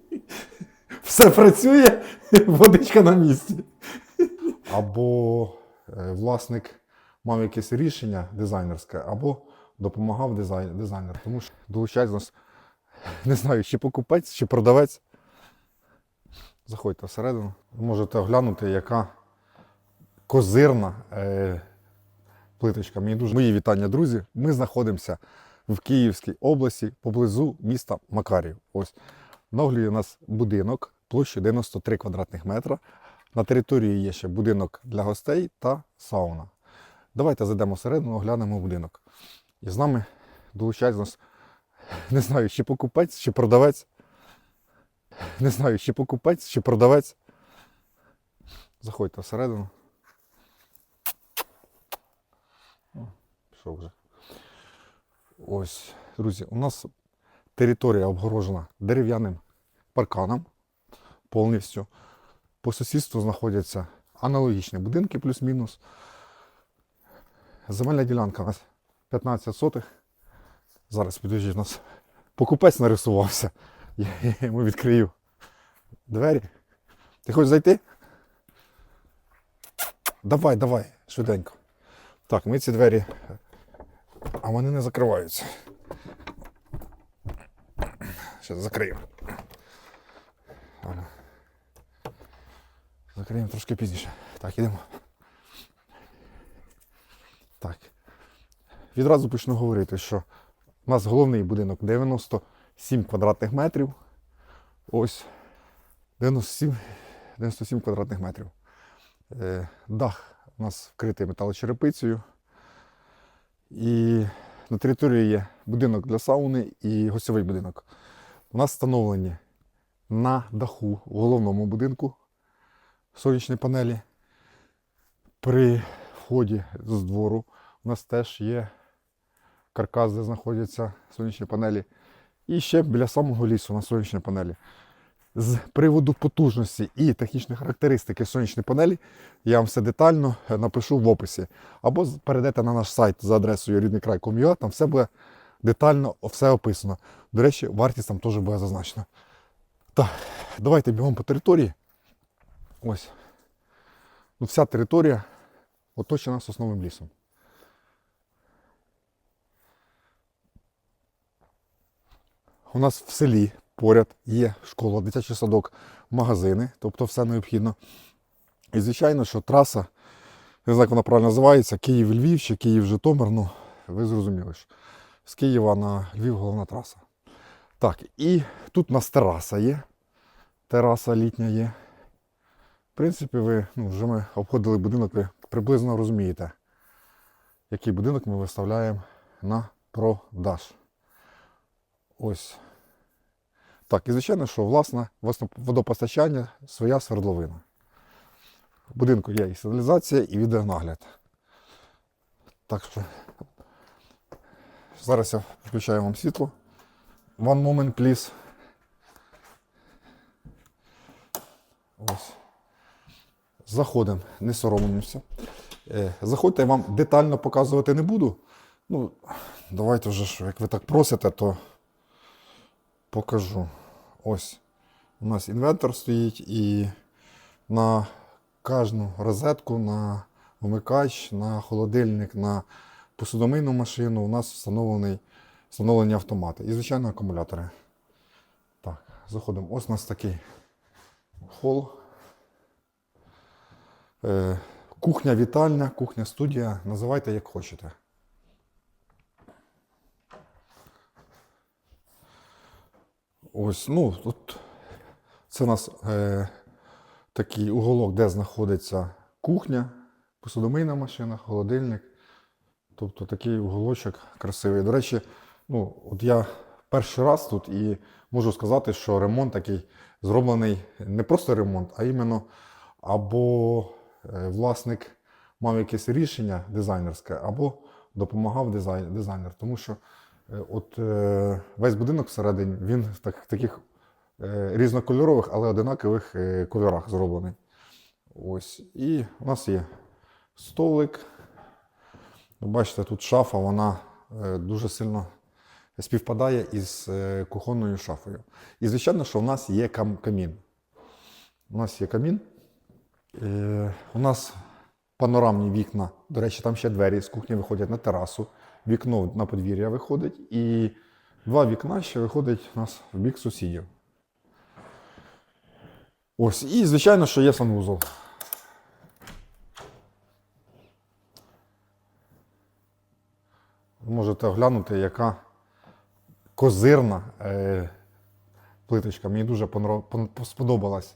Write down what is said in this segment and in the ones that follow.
Все працює, водичка на місці. Або е, власник мав якесь рішення дизайнерське, або допомагав дизайн, дизайнер. Тому що долучається нас, не знаю, чи покупець, чи продавець. Заходьте всередину. Можете оглянути, яка козирна е, плиточка. Мені дуже мої вітання, друзі. Ми знаходимося в Київській області поблизу міста Макарів. Ось наглює у нас будинок площею 93 квадратних метра. На території є ще будинок для гостей та сауна. Давайте зайдемо всередину, оглянемо будинок. І з нами долучається нас, не знаю, чи покупець, чи продавець. Не знаю, чи покупець, чи продавець. Заходьте всередину. О, Пішов вже. Ось, друзі, у нас територія обгорожена дерев'яним парканом повністю. По сусідству знаходяться аналогічні будинки плюс-мінус. Земельна ділянка у нас 15 сотих. Зараз підожди, у нас покупець нарисувався. Я йому відкрию двері. Ти хочеш зайти? Давай, давай, швиденько. Так, ми ці двері. А вони не закриваються. Закрию. Ладно. Закриємо трошки пізніше. Так, ідемо. Так. Відразу почну говорити, що у нас головний будинок 97 квадратних метрів. Ось 97, 97 квадратних метрів. Е, дах у нас вкритий металочерепицею. І на території є будинок для сауни і гостьовий будинок. У нас встановлені на даху у головному будинку сонячні панелі. При вході з двору у нас теж є каркас, де знаходяться сонячні панелі. І ще біля самого лісу на сонячні панелі. З приводу потужності і технічної характеристики сонячної панелі я вам все детально напишу в описі. Або перейдете на наш сайт за адресою ріднийкрай.com.ua, там все буде детально все описано. До речі, вартість там теж буде зазначена. Так, давайте бігом по території. Ось. Ну, вся територія оточена сосновим лісом. У нас в селі поряд є школа, дитячий садок, магазини, тобто все необхідно. І звичайно, що траса, не знаю, як вона правильно називається, Київ-Львів чи Київ-Житомир, ну, ви зрозуміли ж. З Києва на Львів головна траса. Так, і тут у нас тераса є. Тераса літня є. В принципі, ви ну, вже ми обходили будинок, ви приблизно розумієте, який будинок ми виставляємо на продаж. Ось. Так, і звичайно, що власне водопостачання своя свердловина. В будинку є і сигналізація, і відеонагляд. Так що зараз я включаю вам світло. One moment, please. Ось. Заходимо, не соромимося. Е, Заходьте, я вам детально показувати не буду. Ну, давайте вже, що, як ви так просите, то покажу. Ось. У нас інвентор стоїть і на кожну розетку, на вмикач, на холодильник, на посудомийну машину у нас встановлений, встановлені автомати. І, звичайно, акумулятори. Так, заходимо. Ось у нас такий хол. Е, кухня вітальня, кухня студія. Називайте як хочете. Ось, ну, тут це у нас е, такий уголок, де знаходиться кухня, посудомийна машина, холодильник. Тобто такий уголочок красивий. До речі, ну, от я перший раз тут і можу сказати, що ремонт такий зроблений не просто ремонт, а іменно або е, власник мав якесь рішення дизайнерське, або допомагав дизайн, дизайнер. Тому що е, от е, весь будинок всередині він в так, таких різнокольорових, але одинакових кольорах зроблений. Ось. І у нас є столик. Ви Бачите, тут шафа, вона е, дуже сильно співпадає із е, кухонною шафою. І звичайно, що в нас є кам- камін. У нас є камін. Е, у нас панорамні вікна. До речі, там ще двері з кухні виходять на терасу. Вікно на подвір'я виходить, і два вікна ще виходять у нас в бік сусідів. Ось, і звичайно, що є санвузол. Можете оглянути, яка козирна е, плиточка. Мені дуже сподобалась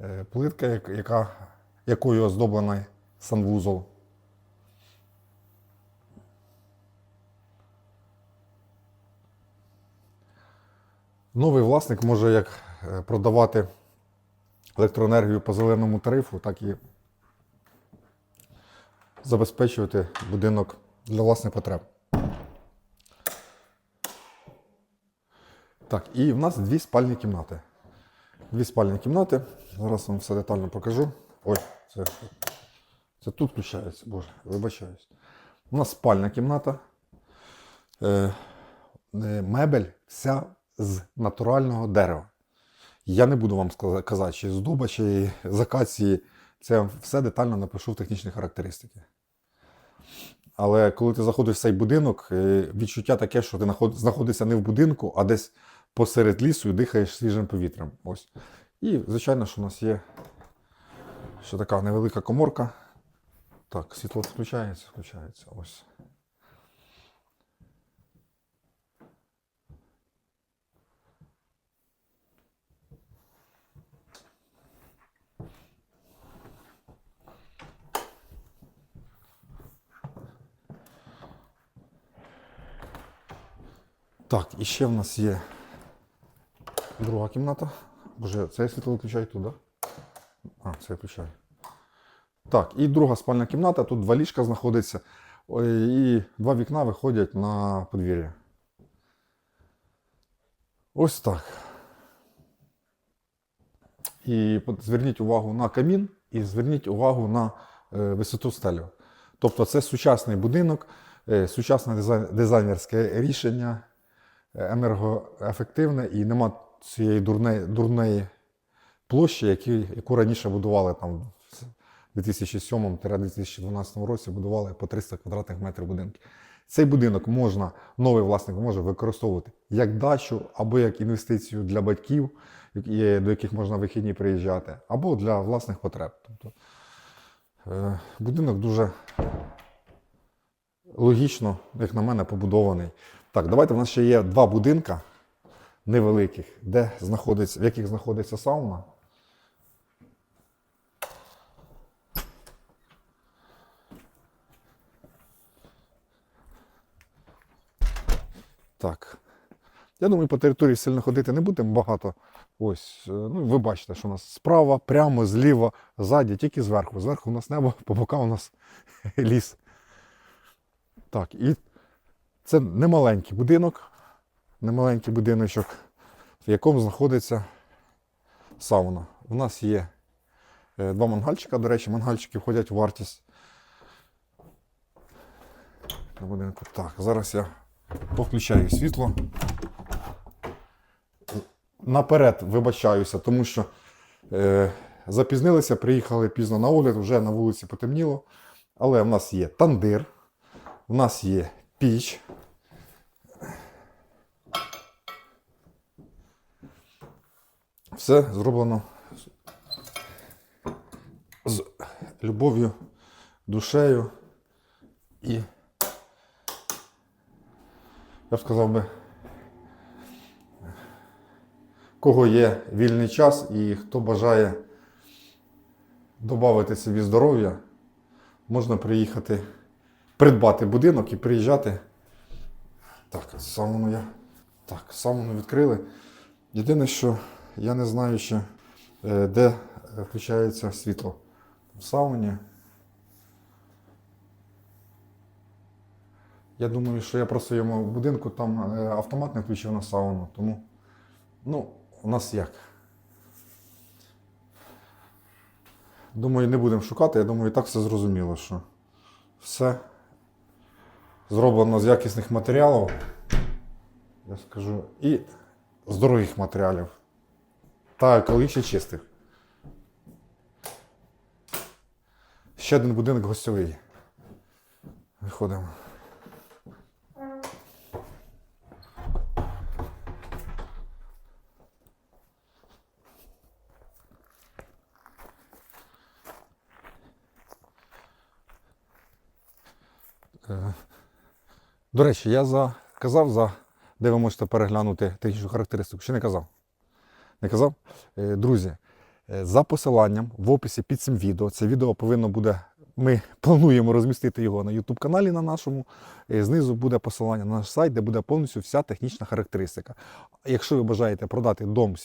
е, плитка, яка, якою оздоблений санвузол. Новий власник може як е, продавати електроенергію по зеленому тарифу, так і забезпечувати будинок для власних потреб. Так, і в нас дві спальні кімнати. Дві спальні кімнати. Зараз вам все детально покажу. Ой, це, це тут включається, боже, вибачаюсь. У нас спальна кімната. Е, е, мебель вся з натурального дерева. Я не буду вам казати, чи з дуба, чи з акації. Це я все детально напишу в технічні характеристики. Але коли ти заходиш в цей будинок, е, відчуття таке, що ти знаходишся не в будинку, а десь посеред лісу і дихаєш свіжим повітрям. Ось. І, звичайно, що у нас є ще така невелика коморка. Так, світло включається, включається. Ось. Так, і ще в нас є друга кімната. Боже, це я світло виключаю туди. А, це я включаю. Так, і друга спальна кімната. Тут два ліжка знаходиться. І два вікна виходять на подвір'я. Ось так. І зверніть увагу на камін і зверніть увагу на е, висоту стелю. Тобто це сучасний будинок, е, сучасне дизайнерське рішення, енергоефективне і нема цієї дурне, дурної площі, які, яку раніше будували там в 2007-2012 році будували по 300 квадратних метрів будинки. Цей будинок можна, новий власник може використовувати як дачу, або як інвестицію для батьків, до яких можна вихідні приїжджати, або для власних потреб. Тобто, е, будинок дуже логічно, як на мене, побудований. Так, давайте в нас ще є два будинка невеликих, де знаходиться, в яких знаходиться сауна. Так. Я думаю, по території сильно ходити не будемо багато. Ось, е, ну ви бачите, що у нас справа, прямо, зліва, ззаді, тільки зверху. Зверху у нас небо, по бокам у нас ліс. Так, і це немаленький будинок, немаленький будиночок, в якому знаходиться сауна. У нас є е, два мангальчика, до речі, мангальчики входять в вартість. Будинку. Так, зараз я повключаю світло. Наперед вибачаюся, тому що е, запізнилися, приїхали пізно на огляд, вже на вулиці потемніло. Але в нас є тандир, в нас є піч. Все зроблено з- любов'ю, душею і, я б сказав би, кого є вільний час і хто бажає додати собі здоров'я, можна приїхати, придбати будинок і приїжджати. Так, сауну я. Так, сауну відкрили. Єдине, що я не знаю ще, е, де е, включається світло. В сауні. Я думаю, що я про своєму будинку там е, автомат не включив на сауну, тому ну, у нас як. Думаю, не будемо шукати. Я думаю, і так все зрозуміло, що все зроблено з якісних матеріалів. я скажу, і з дорогих матеріалів та екологічно чистих. Ще один будинок гостьовий. Виходимо. Е, До речі, я за, казав, за, де ви можете переглянути технічну характеристику. Чи не казав? Не казав? Е, Друзі, е, за посиланням в описі під цим відео. Це відео повинно буде. Ми плануємо розмістити його на YouTube каналі на нашому. Е, Знизу буде посилання на наш сайт, де буде повністю вся технічна характеристика. Якщо ви бажаєте продати дом,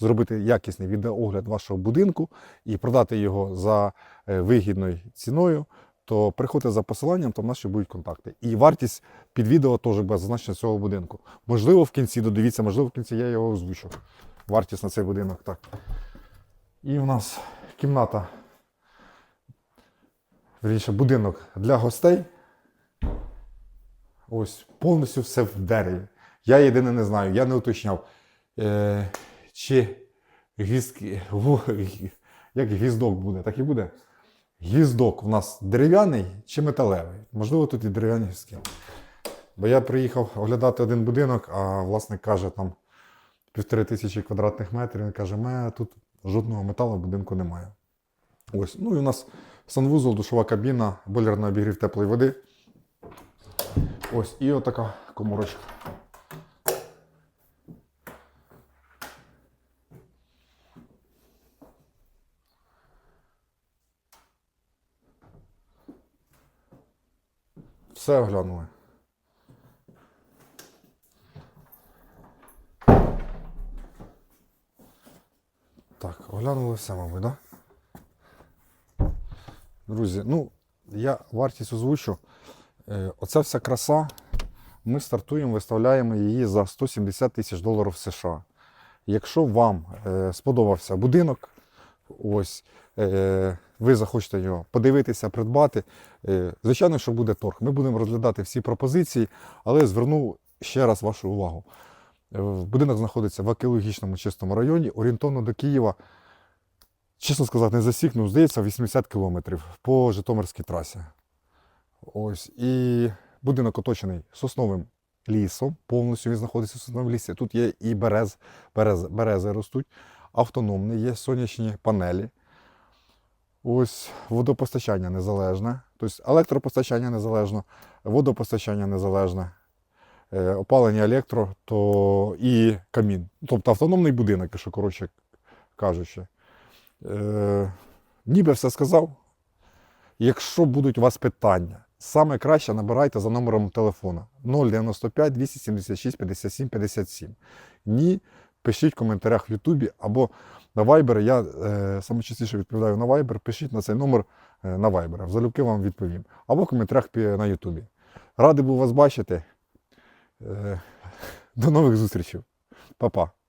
зробити якісний відеоогляд вашого будинку і продати його за вигідною ціною, то приходьте за посиланням, там наші будуть контакти. І вартість під відео теж буде зазначена цього будинку. Можливо, в кінці додивіться, можливо, в кінці я його озвучу. Вартість на цей будинок. Так. І в нас кімната, вірніше, будинок для гостей. Ось повністю все в дереві. Я єдине не знаю, я не уточняв, е, чи гвіздки, як гвіздок буде, так і буде. Гвіздок у нас дерев'яний чи металевий? Можливо, тут і дерев'яні гвіздки. Бо я приїхав оглядати один будинок, а власник каже, там півтори тисячі квадратних метрів. Він каже, мене тут жодного металу в будинку немає. Ось. Ну і у нас санвузол, душова кабіна, бойлерний обігрів теплої води. Ось, і отака коморочка. Все оглянули. Так, оглянули все, мабуть. Да? Друзі, ну, я вартість озвучу. Е, Оця вся краса. Ми стартуємо, виставляємо її за 170 тисяч доларів США. Якщо вам е, сподобався будинок, ось е, ви захочете його подивитися, придбати. Звичайно, що буде торг. Ми будемо розглядати всі пропозиції, але зверну ще раз вашу увагу. Будинок знаходиться в екологічному чистому районі, орієнтовно до Києва. Чесно сказати, не засік, ну, здається, 80 кілометрів по Житомирській трасі. Ось. І будинок оточений сосновим лісом. Повністю він знаходиться в сосновому лісі. Тут є і берез, берез, берези ростуть, автономний, є сонячні панелі. Ось водопостачання незалежне, тобто електропостачання незалежне, водопостачання незалежне, е, опалення електро то і камін. Тобто автономний будинок, якщо коротше кажучи. Е, ніби все сказав. Якщо будуть у вас питання, саме краще набирайте за номером телефона 095 276 57 57. Ні, пишіть в коментарях в Ютубі або на Viber. Я е, саме частіше відповідаю на Viber. Пишіть на цей номер е, на Viber. Залюбки вам відповім. Або в коментарях на Ютубі. Радий був вас бачити. Е, до нових зустрічей. Па-па.